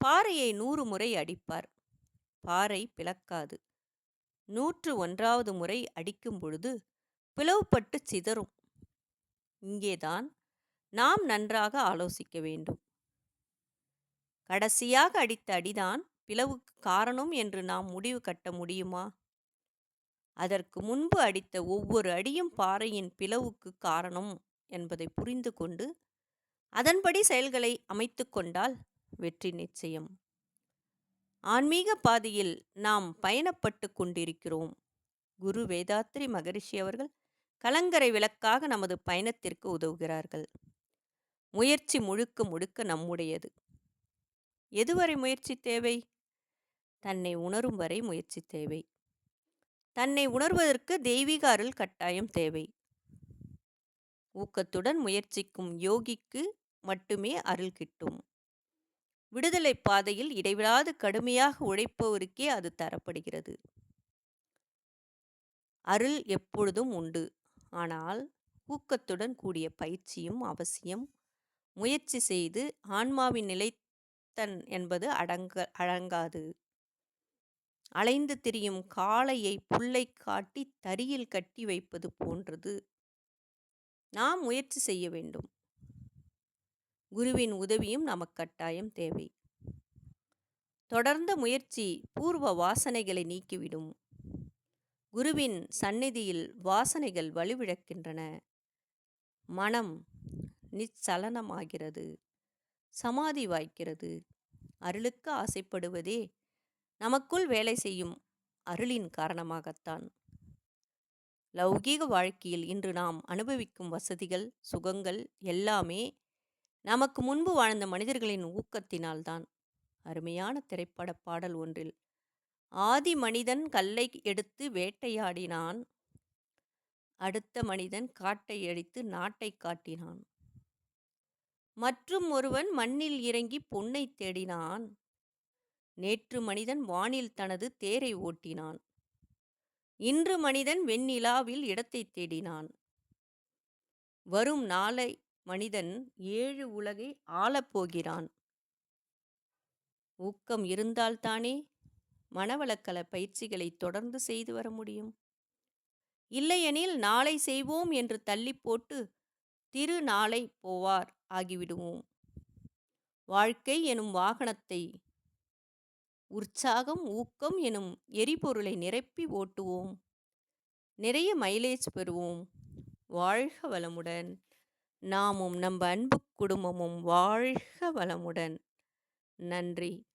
பாறையை நூறு முறை அடிப்பார். பாறை பிளக்காது. நூற்று ஒன்றாவது முறை அடிக்கும் பொழுது பிளவுபட்டு சிதறும். இங்கேதான் நாம் நன்றாக ஆலோசிக்க வேண்டும். கடைசியாக அடித்த அடிதான் பிளவுக்கு காரணம் என்று நாம் முடிவு கட்ட முடியுமா? அதற்கு முன்பு அடித்த ஒவ்வொரு அடியும் பாறையின் பிளவுக்கு காரணம் என்பதை புரிந்து கொண்டு அதன்படி செயல்களை அமைத்து கொண்டால் வெற்றி நிச்சயம். ஆன்மீக பாதையில் நாம் பயணப்பட்டு கொண்டிருக்கிறோம். குரு வேதாத்ரி மகரிஷி அவர்கள் கலங்கரை விளக்காக நமது பயணத்திற்கு உதவுகிறார்கள். முயற்சி முழுக்க முழுக்க நம்முடையது. எதுவரை முயற்சி தேவை? தன்னை உணரும் வரை முயற்சி தேவை. தன்னை உணர்வதற்கு தெய்வீக அருள் கட்டாயம் தேவை. ஊக்கத்துடன் முயற்சிக்கும் யோகிக்கு மட்டுமே அருள் கிட்டும். விடுதலை பாதையில் இடைவிடாது கடுமையாக உழைப்பவருக்கே அது தரப்படுகிறது. அருள் எப்பொழுதும் உண்டு. ஆனால் ஊக்கத்துடன் கூடிய பயிற்சியும் அவசியம். முயற்சி செய்து ஆன்மாவின் நிலைத்தன் என்பது அடங்க அடங்காது. அலைந்து திரியும் காளையை புல்லை காட்டி தரியில் கட்டி வைப்பது போன்றது. நாம் முயற்சி செய்ய வேண்டும். குருவின் உதவியும் நமக்கு கட்டாயம் தேவை. தொடர்ந்த முயற்சி பூர்வ வாசனைகளை நீக்கிவிடும். குருவின் சந்நிதியில் வாசனைகள் வலுவிழக்கின்றன. மனம் நிச்சலனமாகிறது. சமாதி வாய்க்கிறது. அருளுக்கு ஆசைப்படுவதே நமக்குள் வேலை செய்யும் அருளின் காரணமாகத்தான். லௌகீக வாழ்க்கையில் இன்று நாம் அனுபவிக்கும் வசதிகள் சுகங்கள் எல்லாமே நமக்கு முன்பு வாழ்ந்த மனிதர்களின் ஊக்கத்தினால்தான். அருமையான திரைப்பட பாடல் ஒன்றில் ஆதி மனிதன் கல்லை எடுத்து வேட்டையாடினான் அடுத்த மனிதன் காட்டை அடித்து நாட்டை காட்டினான். மற்றும் ஒருவன் மண்ணில் இறங்கி பொன்னை தேடினான் நேற்று மனிதன் வானில் தனது தேரை ஓட்டினான் இன்று மனிதன் வெண்ணிலாவில் இடத்தை தேடினான். வரும் நாளை மனிதன் ஏழு உலகை ஆளப்போகிறான். ஊக்கம் இருந்தால்தானே மனவளக்கல பயிற்சிகளை தொடர்ந்து செய்து வர முடியும். இல்லையெனில் நாளை செய்வோம் என்று தள்ளி போட்டு திரு நாளை போவார் ஆகிவிடுவோம். வாழ்க்கை எனும் வாகனத்தை உற்சாகம் ஊக்கம் எனும் எரிபொருளை நிரப்பி ஓட்டுவோம். நிறைய மைலேஜ் பெறுவோம். வாழ்க வளமுடன். நாமும் நம் அன்பு குடும்பமும் வாழ்க வளமுடன். நன்றி.